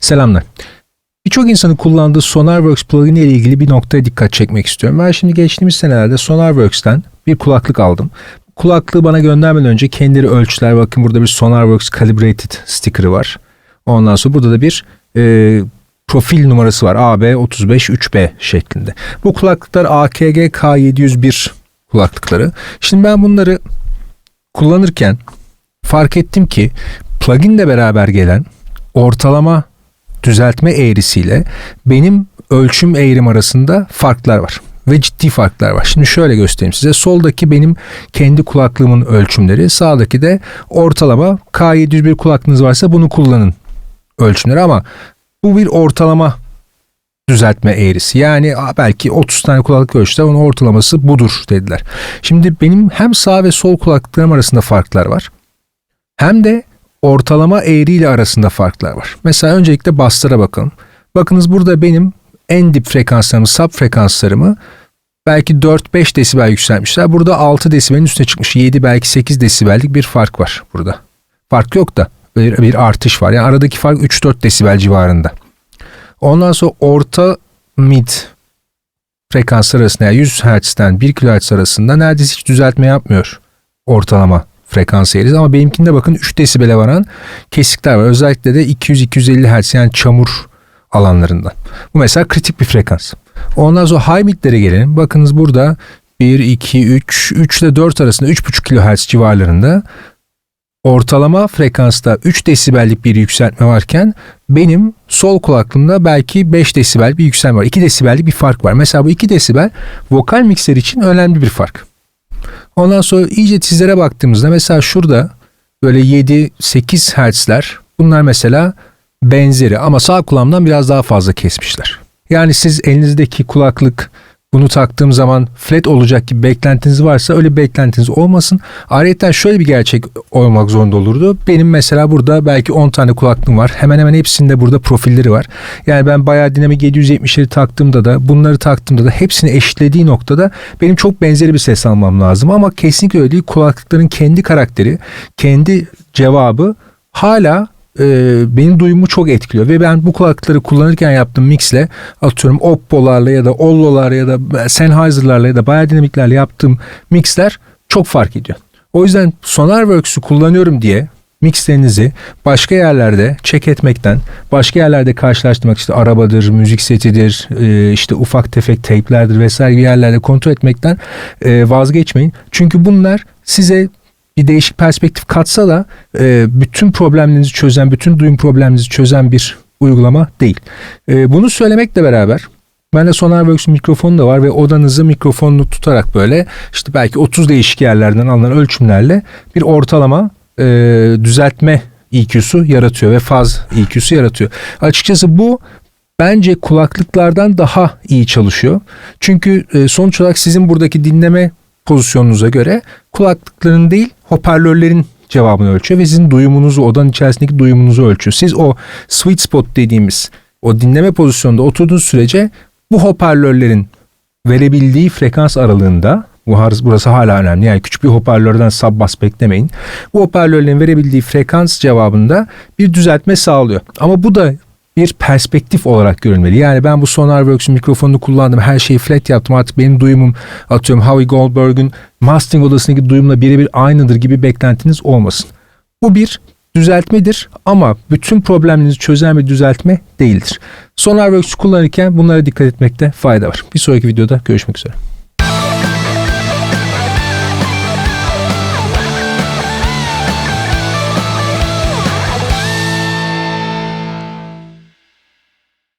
Selamlar. Birçok insanın kullandığı SonarWorks plugin ile ilgili bir noktaya dikkat çekmek istiyorum. Ben şimdi geçtiğimiz senelerde SonarWorks'ten bir kulaklık aldım. Kulaklığı bana göndermeden önce kendileri ölçüler. Bakın burada bir SonarWorks Calibrated sticker'ı var. Ondan sonra burada da bir e, profil numarası var. AB353B şeklinde. Bu kulaklıklar AKG K701 kulaklıkları. Şimdi ben bunları kullanırken fark ettim ki pluginle beraber gelen ortalama düzeltme eğrisiyle benim ölçüm eğrim arasında farklar var ve ciddi farklar var. Şimdi şöyle göstereyim size. Soldaki benim kendi kulaklığımın ölçümleri, sağdaki de ortalama K701 kulaklığınız varsa bunu kullanın ölçümleri ama bu bir ortalama düzeltme eğrisi. Yani "Aa, belki 30 tane kulaklık ölçtüler onun ortalaması budur dediler. Şimdi benim hem sağ ve sol kulaklıklarım arasında farklar var. Hem de ortalama eğri ile arasında farklar var. Mesela öncelikle baslara bakalım. Bakınız burada benim en dip frekanslarımı, sub frekanslarımı belki 4-5 desibel yükseltmişler. Burada 6 desibelin üstüne çıkmış. 7 belki 8 desibellik bir fark var burada. Fark yok da bir, bir artış var. Yani aradaki fark 3-4 desibel civarında. Ondan sonra orta mid frekanslar arasında yani 100 Hz'den 1 kHz arasında neredeyse hiç düzeltme yapmıyor ortalama frekans eğrisi ama benimkinde bakın 3 desibele varan kesikler var. Özellikle de 200-250 Hz yani çamur alanlarında. Bu mesela kritik bir frekans. Ondan sonra high midlere gelelim. Bakınız burada 1, 2, 3, 3 ile 4 arasında 3,5 kHz civarlarında ortalama frekansta 3 desibellik bir yükseltme varken benim sol kulaklığımda belki 5 desibel bir yükselme var. 2 desibellik bir fark var. Mesela bu 2 desibel vokal mikser için önemli bir fark. Ondan sonra iyice tizlere baktığımızda mesela şurada böyle 7-8 Hz'ler bunlar mesela benzeri ama sağ kulağımdan biraz daha fazla kesmişler. Yani siz elinizdeki kulaklık bunu taktığım zaman flat olacak gibi beklentiniz varsa öyle bir beklentiniz olmasın. Ayrıca şöyle bir gerçek olmak zorunda olurdu. Benim mesela burada belki 10 tane kulaklığım var. Hemen hemen hepsinde burada profilleri var. Yani ben bayağı dinamik 770'leri taktığımda da bunları taktığımda da hepsini eşitlediği noktada benim çok benzeri bir ses almam lazım. Ama kesinlikle öyle değil. Kulaklıkların kendi karakteri, kendi cevabı hala e, benim duyumu çok etkiliyor ve ben bu kulaklıkları kullanırken yaptığım mixle atıyorum Oppo'larla ya da Ollo'larla ya da Sennheiser'larla ya da Biodynamic'lerle yaptığım mixler çok fark ediyor. O yüzden SonarWorks'u kullanıyorum diye mixlerinizi başka yerlerde check etmekten, başka yerlerde karşılaştırmak işte arabadır, müzik setidir, e, işte ufak tefek teyplerdir vesaire gibi yerlerde kontrol etmekten e, vazgeçmeyin. Çünkü bunlar size bir değişik perspektif katsa da e, bütün problemlerinizi çözen, bütün duyum problemlerinizi çözen bir uygulama değil. E, bunu söylemekle beraber Bende SonarWorks'un mikrofonu da var ve odanızı mikrofonunu tutarak böyle işte belki 30 değişik yerlerden alınan ölçümlerle bir ortalama e, düzeltme EQ'su yaratıyor ve faz EQ'su yaratıyor. Açıkçası bu bence kulaklıklardan daha iyi çalışıyor. Çünkü e, sonuç olarak sizin buradaki dinleme pozisyonunuza göre kulaklıkların değil hoparlörlerin cevabını ölçüyor ve sizin duyumunuzu odanın içerisindeki duyumunuzu ölçüyor. Siz o sweet spot dediğimiz o dinleme pozisyonunda oturduğunuz sürece bu hoparlörlerin verebildiği frekans aralığında bu burası hala önemli. Yani küçük bir hoparlörden sub bass beklemeyin. Bu hoparlörlerin verebildiği frekans cevabında bir düzeltme sağlıyor. Ama bu da bir perspektif olarak görülmeli. Yani ben bu SonarWorks'un mikrofonunu kullandım, her şeyi flat yaptım artık benim duyumum atıyorum Howie Goldberg'ün mastering odasındaki duyumla birebir aynıdır gibi beklentiniz olmasın. Bu bir düzeltmedir ama bütün problemlerinizi çözen bir düzeltme değildir. SonarWorks'u kullanırken bunlara dikkat etmekte fayda var. Bir sonraki videoda görüşmek üzere.